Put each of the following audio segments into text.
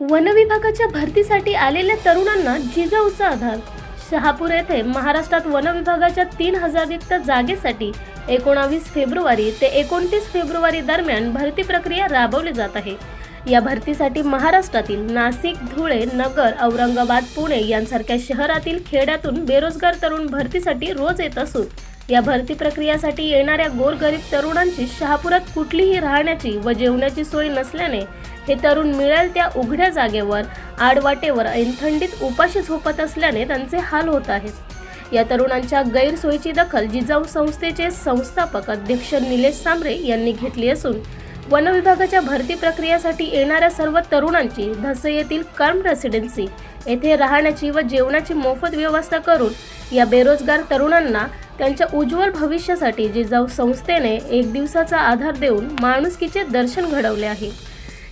वनविभागाच्या भरतीसाठी आलेल्या तरुणांना जिजाऊचा आधार. शहापूर येथे महाराष्ट्रात वनविभागाच्या तीन हजार रिक्त जागेसाठी एकोणावीस फेब्रुवारी ते एकोणतीस फेब्रुवारी दरम्यान भरती प्रक्रिया राबवली जात आहे. या भरतीसाठी महाराष्ट्रातील नाशिक धुळे नगर औरंगाबाद पुणे यांसारख्या शहरातील खेड्यातून बेरोजगार तरुण भरतीसाठी रोज येत असून या भरती प्रक्रियासाठी येणाऱ्या गोरगरीब तरुणांची शहापुरात कुठलीही राहण्याची व जेवणाची सोय नसल्याने हे तरुण मिळेल त्या उघड्या जागेवर आडवाटेवर ऐन थंडीत उपाशी झोपत असल्याने त्यांचे हाल होत आहेत. या तरुणांच्या गैरसोयीची दखल जिजाऊ संस्थेचे संस्थापक अध्यक्ष निलेश सांबरे यांनी घेतली असून वनविभागाच्या भरती प्रक्रियेसाठी येणाऱ्या सर्व तरुणांची धसे येथील कर्म रेसिडेन्सी येथे राहण्याची व जेवणाची मोफत व्यवस्था करून या बेरोजगार तरुणांना त्यांच्या उज्ज्वल भविष्यासाठी जिजाऊ संस्थेने एक दिवसाचा आधार देऊन माणुसकीचे दर्शन घडवले आहे.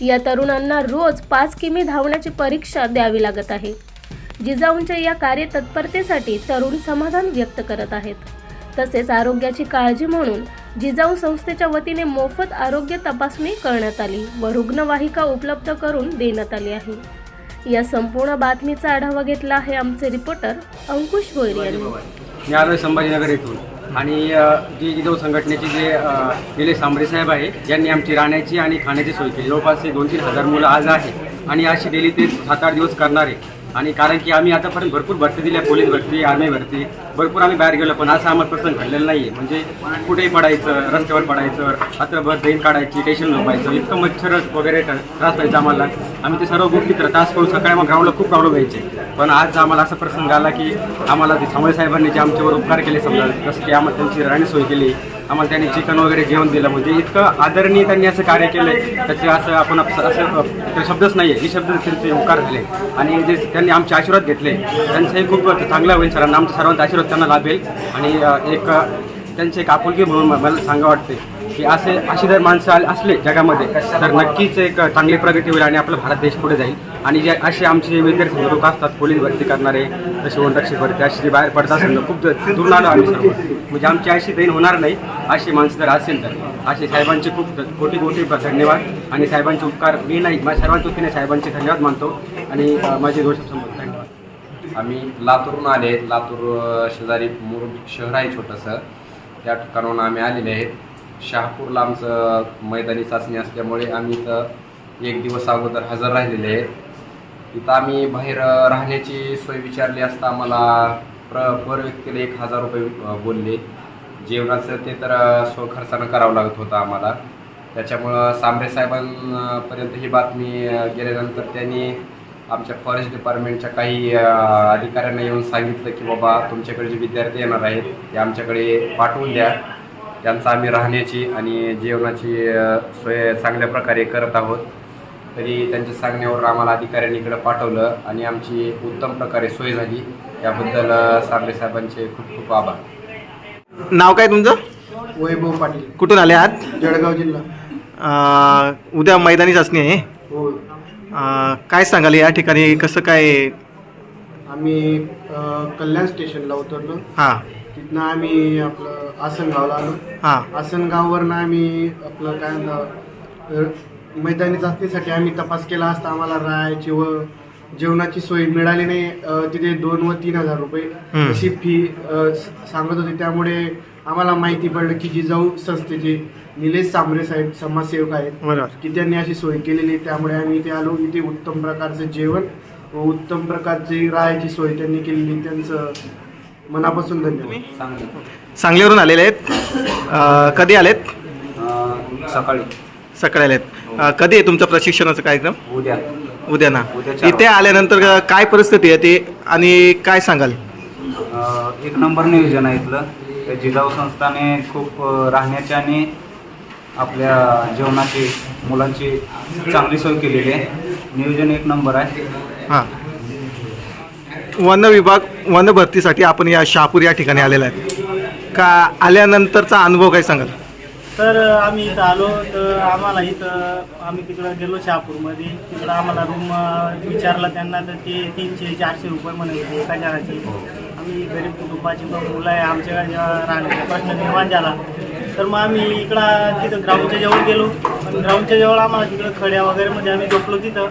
या तरुणांना रोज पाच किमी धावण्याची परीक्षा द्यावी लागत आहे. जिजाऊंच्या या कार्यतत्परतेसाठी तरुण समाधान व्यक्त करत आहेत. तसेच आरोग्याची काळजी म्हणून जिजाऊ संस्थेच्या वतीने मोफत आरोग्य तपासणी करण्यात आली व रुग्णवाहिका उपलब्ध करून देण्यात आली आहे. या संपूर्ण बातमीचा आढावा घेतला आहे आमचे रिपोर्टर अंकुश भोईर यांनी. मी संभाजीनगर येथून आणि जी जिजाऊ संघटनेचे जे निलेश सांबरे साहेब आहे यांनी आमची राहण्याची आणि खाण्याची सोय केली. जवळपास दोन तीन हजार मुलं आज आहे आणि अशी डेली ते सात आठ दिवस करणार. आहे आणि कारण की आम्ही आतापर्यंत भरपूर भरती दिल्या पोलीस भरती आर्मी भरती. भरपूर आम्ही बाहेर गेलो पण असं आम्हाला प्रसंग घडलेला नाही आहे म्हणजे कुठेही पडायचं रस्त्यावर पडायचं रात्रभर दैन काढायची टेशन झोपायचं इतकं मच्छर वगैरे त्रास व्हायचा आम्हाला. आम्ही ते सर्व गोष्टी त्रास करून सकाळी मग ग्राउंडला खूप प्रॉब्लेम व्हायचे पण आज आम्हाला असा प्रसंग आला की आम्हाला ते सामळे साहेबांनी जे आमच्यावर उपकार केले समजा जसं की आम्हाला त्यांची राहणी सोय केली आम्हाला त्यांनी चिकन वगैरे जेवण दिलं. म्हणजे इतकं आदरणीय त्यांनी असं कार्य केलं त्याचे असं आपण असं असं ते शब्दच नाही आहे हे शब्द त्यांचे उपकार झाले. आणि जे त्यांनी आमचे आशीर्वाद घेतले. त्यांचाही खूप चांगला होईल. सरांना आमच्या सर्वांचा आशीर्वाद त्यांना लाभेल. आणि एक त्यांचे एक आपुलकी म्हणून मला सांगा वाटते की असे अशी जर माणसं आले असले जगामध्ये तर नक्कीच एक चांगली प्रगती होईल आणि आपला भारत देश पुढे जाईल. आणि जे असे आमचे जे विद्यार्थी लोक असतात पोलीस भरती करणारे जसे वनरक्षक भरती अशी जे बाहेर पडत असेल खूप दूर आलो आम्ही सर्व. म्हणजे आमची अशी दैन होणार नाही अशी माणसं जर असेल तर. असे साहेबांचे खूप कोटी कोटी धन्यवाद. आणि साहेबांचे उपकार मी नाही माझ्या सर्वांच्या वतीने साहेबांचे धन्यवाद मानतो. आणि माझे दोष समोर धन्यवाद. आम्ही लातूरहून आले आहेत. लातूर शेजारी मुरुड शहर आहे छोटंसं. त्या ठिकाणाहून आम्ही आलेले आहेत. शहापूरला आमचं मैदानी चाचणी असल्यामुळे आम्ही इथं एक दिवस अगोदर हजर राहिलेले आहेत. इथं आम्ही बाहेर राहण्याची सोय विचारली असता आम्हाला प्र पर व्यक्तीला एक हजार रुपये बोलले. जेवणाचं ते तर स्वखर्चानं करावं लागत होतं आम्हाला. त्याच्यामुळं सांबरे साहेबांपर्यंत ही बातमी गेल्यानंतर त्यांनी आमच्या फॉरेस्ट डिपार्टमेंटच्या काही अधिकाऱ्यांना येऊन सांगितलं की बाबा तुमच्याकडे जे विद्यार्थी येणार आहेत ते आमच्याकडे पाठवून द्या. त्यांचं आम्ही राहण्याची आणि जेवणाची सोय चांगल्या प्रकारे करत आहोत. तरी त्यांच्या सांगण्यावर आम्हाला अधिकाऱ्यांनी इकडं पाठवलं आणि आमची उत्तम प्रकारे सोय झाली. याबद्दल सांबरे साहेबांचे खूप खूप आभार. नाव काय तुमचं? वैभव पाटील. कुठून आले आहात? जळगाव जिल्हा. अं, उद्या मैदानी चाचणी आहे. हो काय सांगाल या ठिकाणी? कसं काय? आम्ही कल्याण स्टेशनला उतरलो. हां. तिथनं आम्ही आपलं आसनगावला आलो. हां. आसनगाववरनं आम्ही आपलं काय अ, मैदानी चाचणीसाठी आम्ही तपास केला असता आम्हाला राहायची व जेवणाची सोय मिळाली नाही. अ, तिथे दोन व तीन हजार रुपये हम्म. अशी फी सांगत होते. त्यामुळे आम्हाला माहिती पडलं की जिजाऊ संस्थेचे निलेश सांबरे साहेब समाजसेवक आहेत बरोबर. की त्यांनी अशी सोय केलेली आहे. त्यामुळे आम्ही इथे आलो. इथे उत्तम प्रकारचं जेवण व उत्तम प्रकारची राहायची सोय त्यांनी केलेली. त्यांचं मनापासून धन्यवाद. सांगलीवरून आलेले आहेत. अं, कधी आलेत? सकाळी. सकाळी आलेत. अं, कधी आहे तुमचं प्रशिक्षणाचा कार्यक्रम? उद्या. उद्या ना. उद्या चार इथे आल्यानंतर काय परिस्थिती आहे ती आणि काय सांगाल? अ, एक नंबर नियोजन आहे इथलं. त्या जिजाऊ संस्थाने खूप अ, राहण्याची आणि आपल्या जेवणाची मुलांची चांगली सोय केलेली आहे. नियोजन एक नंबर आहे. हां. वन विभाग वनभरतीसाठी आपण या शहापूर या ठिकाणी आलेला आहे का आल्यानंतरचा अनुभव काय सांगाल? तर आम्ही इथं आलो तर आम्हाला इथं आम्ही तिकडं गेलो शहापूरमध्ये. तिकडं आम्हाला रूम विचारला त्यांना तर ते तीनशे चारशे रुपये म्हणत होते एका जणाचे आम्ही गरीब कुटुंबाची मुलं आहे आमच्या जेव्हा राहण्याचा प्रश्न निर्माण झाला. तर मग आम्ही इकडं तिथं ग्राउंडच्या जवळ गेलो. पण ग्राउंडच्या जवळ आम्हाला तिकडं खड्या वगैरे मध्ये आम्ही झोपलो तिथं.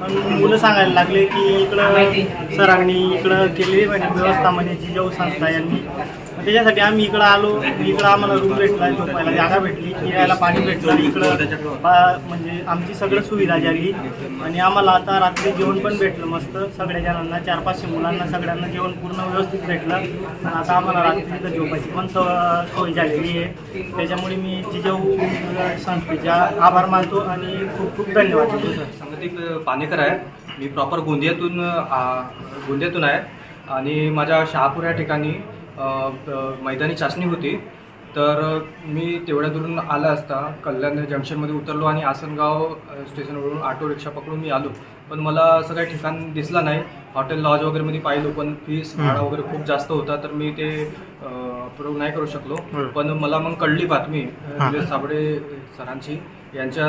पण मुलं सांगायला लागले की इकडं सरांनी इकडं केलेली म्हणजे व्यवस्था म्हणजे जिजाऊ संस्था यांनी. त्याच्यासाठी आम्ही इकडं आलो. इकडं आम्हाला रूम भेटला झोपायला जागा भेटली फिरायला पाणी भेटलं इकडं बा- म्हणजे आमची सगळं सुविधा झाली. आणि आम्हाला आता रात्री जेवण पण भेटलं मस्त. सगळ्या जणांना चार पाचशे मुलांना सगळ्यांना जेवण पूर्ण व्यवस्थित भेटलं. आणि आता आम्हाला रात्री तिथं झोपायची पण सोय झालेली आहे. त्याच्यामुळे मी जिजाऊ संस्थेचा आभार मानतो आणि खूप खूप धन्यवाद. देतो सर आहे. मी प्रॉपर गोंदियातून गोंदियातून आहे. आणि माझ्या शहापूर या ठिकाणी मैदानी चाचणी होती. तर मी तेवढ्या दुरून आला असता. कल्याण जंक्शनमध्ये उतरलो आणि आसनगाव स्टेशनवरून ऑटो रिक्षा पकडून मी आलो. पण मला असं काही ठिकाण दिसला नाही. हॉटेल लॉज वगैरेमध्ये पाहिलो पण फीस भाडा वगैरे खूप जास्त होता. तर मी ते अप्रूव्ह नाही करू शकलो. पण मला मग कळली बातमी निलेश साबळे सरांची. यांच्या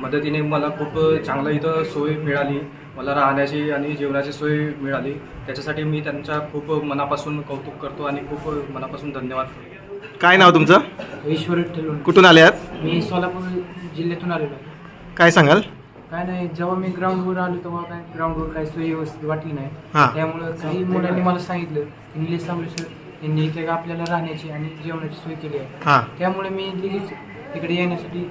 मदतीने मला खूप चांगलं इथं सोय मिळाली. मला राहण्याची आणि जेवणाची सोय मिळाली. त्याच्यासाठी मी त्यांच्या खूप मनापासून कौतुक करतो आणि खूप मनापासून धन्यवाद. करतो काय नाव तुमचं? ईश्वर विठ्ठल कुठून आले आहात? मी सोलापूर जिल्ह्यातून आलेलो आहे. काय सांगाल? काय नाही जेव्हा मी ग्राउंडवर आलो तेव्हा काय ग्राउंडवर काही सोय व्यवस्थित वाटली नाही. हां. त्यामुळं काही मुलांनी मला सांगितलं निलेश साबळे सर यांनी इथे आपल्याला राहण्याची आणि जेवणाची सोय केली आहे. हां. त्यामुळे मी लगेच इकडे येण्यासाठी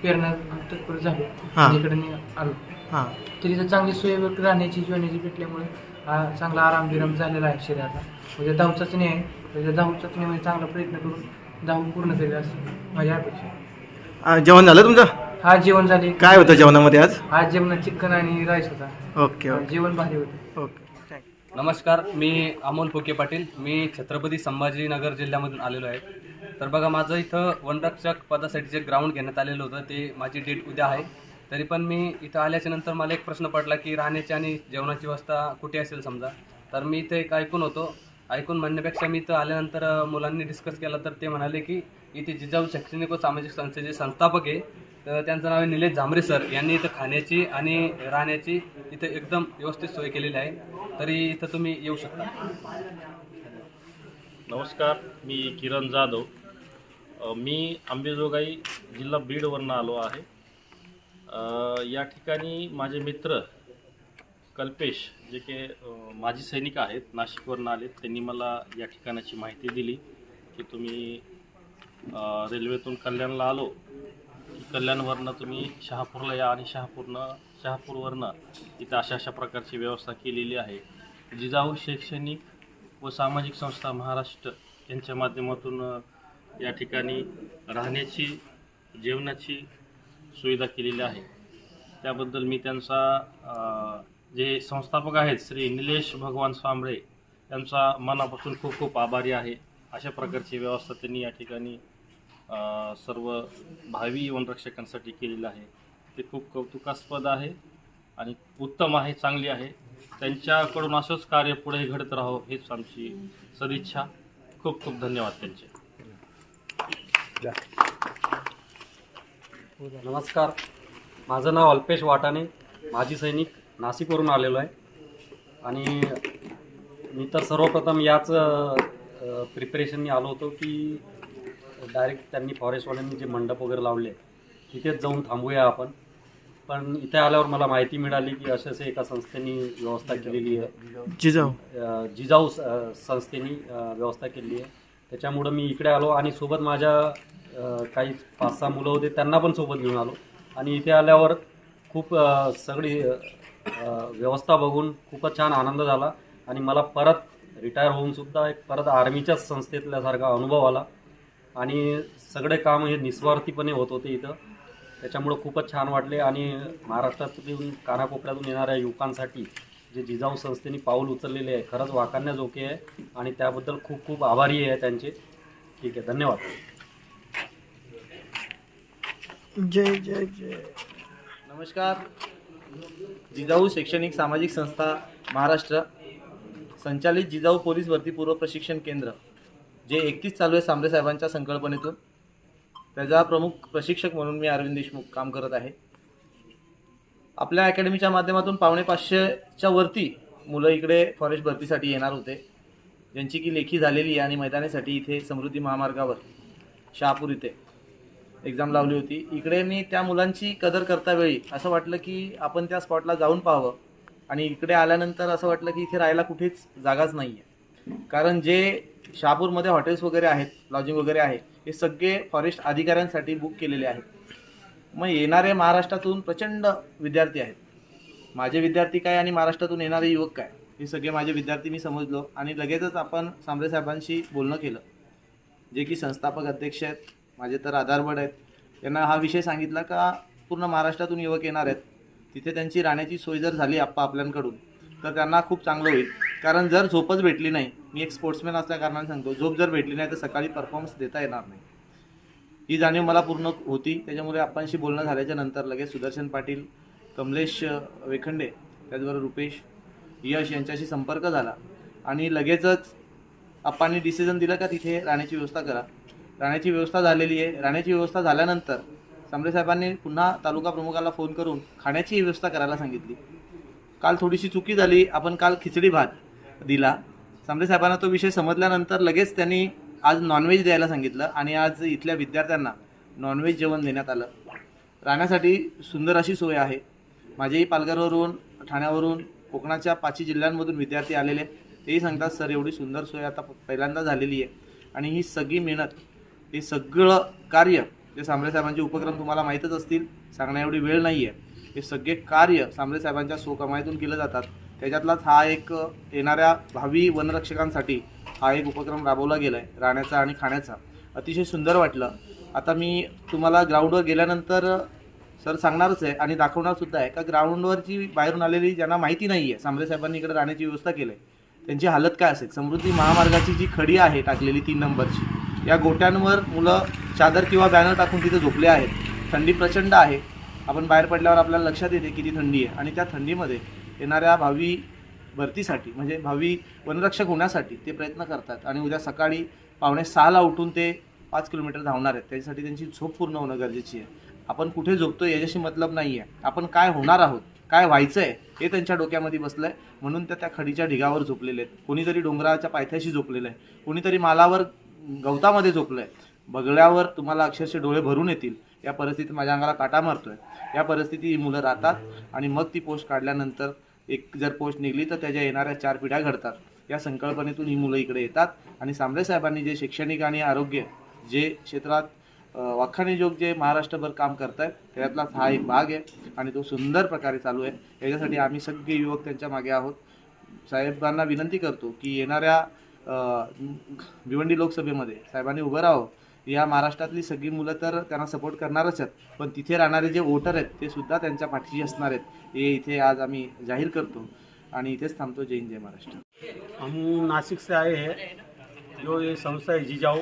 प्रेरणा तत्पर झालो हां. आणि इकडे मी आलो. हां. तरी इथं चांगली सोय वगैरे राहण्याची जेवणाची भेटल्यामुळे हा चांगला आराम बिराम झालेला आहे शरीराला म्हणजे धाव चाचणी आहे त्याच्या धाव चाचणीमध्ये चांगला प्रयत्न करून धाव पूर्ण करेल असं माझी अपेक्षा आहे. आ, जेवण झालं तुमचं? आज जेवण झाले. काय होतं जेवणामध्ये आज? आज जेवणात चिकन आणि राईस होता. Okay okay. जेवण भारी होतं. ओके नमस्कार मी अमोल फुके पाटील. मी छत्रपती संभाजीनगर जिल्ह्यामधून आलेलो आहे. तर बघा माझं इथं वनरक्षक पदासाठी जे ग्राउंड घेण्यात आलेलं होतं ते माझी डेट उद्या आहे. तरी पण मी इथं आल्याच्यानंतर मला एक प्रश्न पडला की राहण्याची आणि जेवणाची व्यवस्था कुठे असेल समजा? तर मी इथे एक ऐकून होतो. ऐकून म्हणण्यापेक्षा मी इथं आल्यानंतर मुलांनी डिस्कस केलं तर ते म्हणाले की इथे जिजाऊ शैक्षणिक व सामाजिक संस्थेचे संस्थापक आहे. तर त्यांचं नाव आहे निलेश झांबरे सर. यांनी इथं खाण्याची आणि राहण्याची इथं एकदम व्यवस्थित सोय केलेली आहे. तरी इथं तुम्ही येऊ शकता. नमस्कार मी किरण जाधव. मी अंबेजोगाई जिल्हा बीडवरनं आलो आहे. या ठिकाणी माझे मित्र कल्पेश जे के माजी सैनिक आहेत नाशिकवरून आले त्यांनी मला या ठिकाणाची माहिती दिली की तुम्ही रेल्वेतून कल्याणला आलो. की कल्याणवरनं तुम्ही शहापूरला या आणि शहापूरनं शहापूरवरनं इथं अशा अशा प्रकारची व्यवस्था केलेली आहे. जिजाऊ शैक्षणिक व सामाजिक संस्था महाराष्ट्र यांच्या माध्यमातून या ठिकाणी राहण्याची जेवणाची सुविधा केलेली आहे. त्याबद्दल मी त्यांचा जे संस्थापक आहेत श्री निलेश भगवान सांबळे यांचा मनापासून खूप खूप आभारी आहे. अशा प्रकारची व्यवस्था त्यांनी या ठिकाणी सर्व भावी वनरक्षकांसाठी केलेलं आहे. ते खूप कौतुकास्पद आहे आणि उत्तम आहे चांगली आहे. त्यांच्याकडून असंच कार्य पुढे घडत राहो हीच आमची सदिच्छा. खूप खूप धन्यवाद त्यांचे. नमस्कार. माझं नाव अल्पेश वाटाणे. माजी सैनिक नाशिकवरून आलेलो आहे. आणि मी तर सर्वप्रथम याच प्रिपरेशननी आलो होतो की डायरेक्ट त्यांनी फॉरेस्टवाल्यांनी जे मंडप वगैरे लावले तिथेच जाऊन थांबूया आपण. पण इथे आल्यावर मला माहिती मिळाली की असे असे एका संस्थेने व्यवस्था केलेली आहे. जिजाऊ. जिजाऊ संस्थेने व्यवस्था केली आहे. त्याच्यामुळं मी इकडे आलो आणि सोबत माझ्या काही पाच सहा मुलं होते त्यांना पण सोबत घेऊन आलो. आणि इथे आल्यावर खूप सगळी व्यवस्था बघून खूपच छान आनंद झाला. आणि मला परत रिटायर होऊन सुद्धा एक परत आर्मीच्याच संस्थेतल्यासारखा अनुभव आला. आणि सगळे काम हे निस्वार्थीपणे होत होते इथं. त्याच्यामुळं खूपच छान वाटले. आणि महाराष्ट्रातून कानाकोपऱ्यातून येणाऱ्या युवकांसाठी जे जिजाऊ संस्थेने पाऊल उचललेले आहे खरंच वाखाणण्याजोगे आहे. आणि त्याबद्दल खूप खूप आभारी आहे त्यांचे. ठीक आहे धन्यवाद. जय जय जय. नमस्कार. जिजाऊ शैक्षणिक सामाजिक संस्था महाराष्ट्र. संचालित जिजाऊ पोलीस भरती पूर्व प्रशिक्षण केंद्र जे एकतीस चालू आहे सांबरे साहेबांच्या संकल्पनेतून. त्याचा प्रमुख प्रशिक्षक म्हणून मी अरविंद देशमुख काम करत आहे. आपल्या अकॅडमीच्या माध्यमातून पावणे पाचशेच्या वरती मुलं इकडे फॉरेस्ट भरतीसाठी येणार होते. ज्यांची की लेखी झालेली आहे आणि मैदानासाठी इथे समृद्धी महामार्गावर शहापूर इथे. एक्झाम लावली होती. इकडे मी त्या मुलांची कदर करता वेळी असं वाटलं की आपण त्या स्पॉटला जाऊन पाहावं. आणि इकडे आल्यानंतर असं वाटलं की इथे राहायला कुठेच जागाच नाही आहे कारण जे शहापूरमध्ये हॉटेल्स वगैरे आहेत लॉजिंग वगैरे आहे हे सगळे फॉरेस्ट अधिकाऱ्यांसाठी बुक केलेले आहेत. मग येणारे महाराष्ट्रातून प्रचंड विद्यार्थी आहेत. माझे विद्यार्थी काय आणि महाराष्ट्रातून येणारे युवक काय हे सगळे माझे विद्यार्थी मी समजलो आणि लगेचच आपण सांबरे साहेबांशी बोलणं केलं. जे की संस्थापक अध्यक्ष आहेत माझे तर आधारबड आहेत. त्यांना हा विषय सांगितला का पूर्ण महाराष्ट्रातून युवक येणार आहेत. तिथे त्यांची राहण्याची सोय जर झाली आप्पा आपल्यांकडून तर त्यांना खूप चांगलं होईल. कारण जर झोपच भेटली नाही मी एक स्पोर्ट्समॅन असल्या कारणाने सांगतो झोप जर भेटली नाही तर सकाळी परफॉर्मन्स देता येणार नाही. ही जाणीव मला पूर्ण होती. त्याच्यामुळे आपणशी बोलणं झाल्याच्यानंतर लगेच सुदर्शन पाटील कमलेश वेखंडे त्याचबरोबर रुपेश यश यांच्याशी संपर्क झाला. आणि लगेचच आप्पांनी डिसिजन दिलं का तिथे राहण्याची व्यवस्था करा. राहण्याची व्यवस्था झालेली आहे. राहण्याची व्यवस्था झाल्यानंतर सांबरे साहेबांनी पुन्हा तालुका प्रमुखाला फोन करून खाण्याची व्यवस्था करायला सांगितली. काल थोडीशी चुकी झाली. आपण काल खिचडी भात दिला. सांबरे साहेबांना तो विषय समजल्यानंतर लगेच त्यांनी आज नॉनव्हेज द्यायला सांगितलं आणि आज इथल्या विद्यार्थ्यांना नॉनव्हेज जेवण देण्यात आलं. राहण्यासाठी सुंदर अशी सोय आहे. माझेही पालघरवरून ठाण्यावरून कोकणाच्या पाचही जिल्ह्यांमधून विद्यार्थी आलेले तेही सांगतात सर एवढी सुंदर सोय आता पहिल्यांदा झालेली आहे. आणि ही सगळी मेहनत हे सगळं कार्य जे सांबरे साहेबांचे उपक्रम तुम्हाला माहीतच असतील सांगण्या एवढी वेळ नाही आहे हे सगळे कार्य सांबरे साहेबांच्या सोकमाईतून केले जातात. त्याच्यातलाच हा एक येणाऱ्या भावी वनरक्षकांसाठी हा एक उपक्रम राबवला गेला आहे राहण्याचा आणि खाण्याचा. अतिशय सुंदर वाटलं. आता मी तुम्हाला ग्राउंडवर गेल्यानंतर सर सांगणारच आहे आणि दाखवणारसुद्धा आहे. का ग्राउंडवरची बाहेरून आलेली ज्यांना माहिती नाही आहे सांबरे साहेबांनी इकडे राहण्याची व्यवस्था केली आहे त्यांची हालत काय असेल? समृद्धी महामार्गाची जी खडी आहे टाकलेली तीन नंबरची या गोट्यांवर मुलं चादर किंवा बॅनर टाकून तिथे झोपले आहेत. थंडी प्रचंड आहे. आपण बाहेर पडल्यावर आपल्याला लक्षात येते किती थंडी आहे. आणि त्या थंडीमध्ये येणाऱ्या भावी भरतीसाठी म्हणजे भावी वनरक्षक होण्यासाठी ते प्रयत्न करतात. आणि उद्या सकाळी पावणे सहाला उठून ते पाच किलोमीटर धावणार आहेत. त्याच्यासाठी त्यांची झोप पूर्ण होणं गरजेची आहे. आपण कुठे झोपतो याच्याशी मतलब नाही आहे आपण काय होणार आहोत काय व्हायचं आहे हे त्यांच्या डोक्यामध्ये बसलं आहे म्हणून त्या त्या खडीच्या ढिगावर झोपलेले आहेत. कोणीतरी डोंगराच्या पायथ्याशी झोपलेलं आहे. कोणीतरी मालावर गवतामध्ये झोपलं आहे बगड्यावर तुम्हाला अक्षरशः डोळे भरून येतील. या परिस्थितीत माझ्या अंगाला काटा मारतोय. या परिस्थितीत ही मुलं राहतात आणि मग ती पोस्ट काढल्यानंतर एक जर पोस्ट निघली तर त्याच्या येणाऱ्या चार पिढ्या घडतात. या संकल्पनेतून ही मुलं इकडे येतात आणि सांबळे साहेबांनी जे शैक्षणिक आणि आरोग्य जे क्षेत्रात वाखाणीजोग जे महाराष्ट्रभर काम करत आहेत त्यातलाच हा एक भाग आहे आणि तो सुंदर प्रकारे चालू आहे. याच्यासाठी आम्ही सगळे युवक त्यांच्या मागे आहोत. साहेबांना विनंती करतो की येणाऱ्या भिवंडी लोकसभेमध्ये साहेबांनी उभं राहावं. या महाराष्ट्रातली सगळी मुलं तर त्यांना सपोर्ट करणारच आहेत. पण तिथे राहणारे जे वोटर आहेत ते सुद्धा त्यांच्या पाठीशी असणार आहेत. हे इथे आज आम्ही जाहीर करतो आणि इथेच थांबतो. जय हिंद जय महाराष्ट्र. हम नासिक से आए हैं जो ये संस्था है जिजाऊ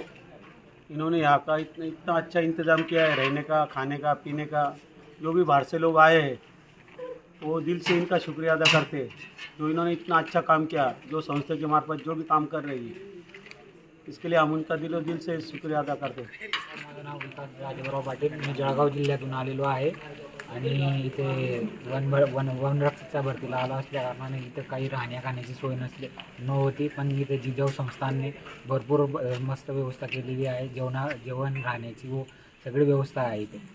इन्होंने यहाँ का इतना इतना अच्छा इंतज़ाम किया है रहने का खाने का पीने का जो भी बाहर से लोग आए हैं वो दिल से इनका शुक्रिया अदा करते हैं जो इन्होंने इतना अच्छा काम किया जो संस्था के मार्फत जो भी काम कर रही है। इसके लिए हम उनका दिलो दिल से शुक्रिया अदा करते माझं नाव विकास पाटील मी जळगाव जिल्ह्यातून आलेलो आहे. आणि इथे वन वन वनरक्षकच्या भरतीला आलो असल्या कारणाने इथं काही राहण्या खाण्याची सोय नसली नव्हती पण इथे जिजाऊ संस्थांनी भरपूर ब- मस्त व्यवस्था केलेली आहे. जेवणा जेवण राहण्याची व सगळी व्यवस्था आहे इथे.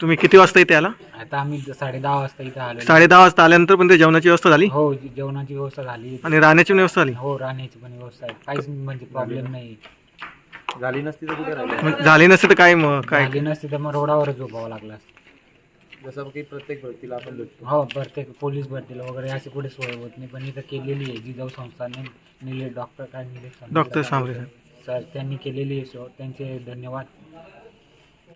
तुम्ही किती वाजता इथे आला? आता आम्ही साडे दहा वाजता इथे आलो साडे दहा वाजता आल्यानंतर पण ते जेवणाची व्यवस्था झाली? हो जेवणाची व्यवस्था झाली. आणि राहण्याची पण व्यवस्था झाली? हो राहण्याची पण व्यवस्था आहे. काहीच म्हणजे प्रॉब्लेम नाही. झाली नसती तर कुठे राहिलं? मग झाली नसते तर काय मग? काय? झाली नसती तर मग रोडावरच झोपावं लागलं असतं. जसं की प्रत्येक भरतीला आपण भेटतो. हो प्रत्येक पोलीस भरतीला वगैरे अशी कुठे सोय होत नाही. पण इथं केलेली आहे. जिजाऊ संस्थांनी निले डॉक्टर काय निलेश डॉक्टर सांबरे साहेब. सर त्यांनी केलेली आहे सो त्यांचे धन्यवाद.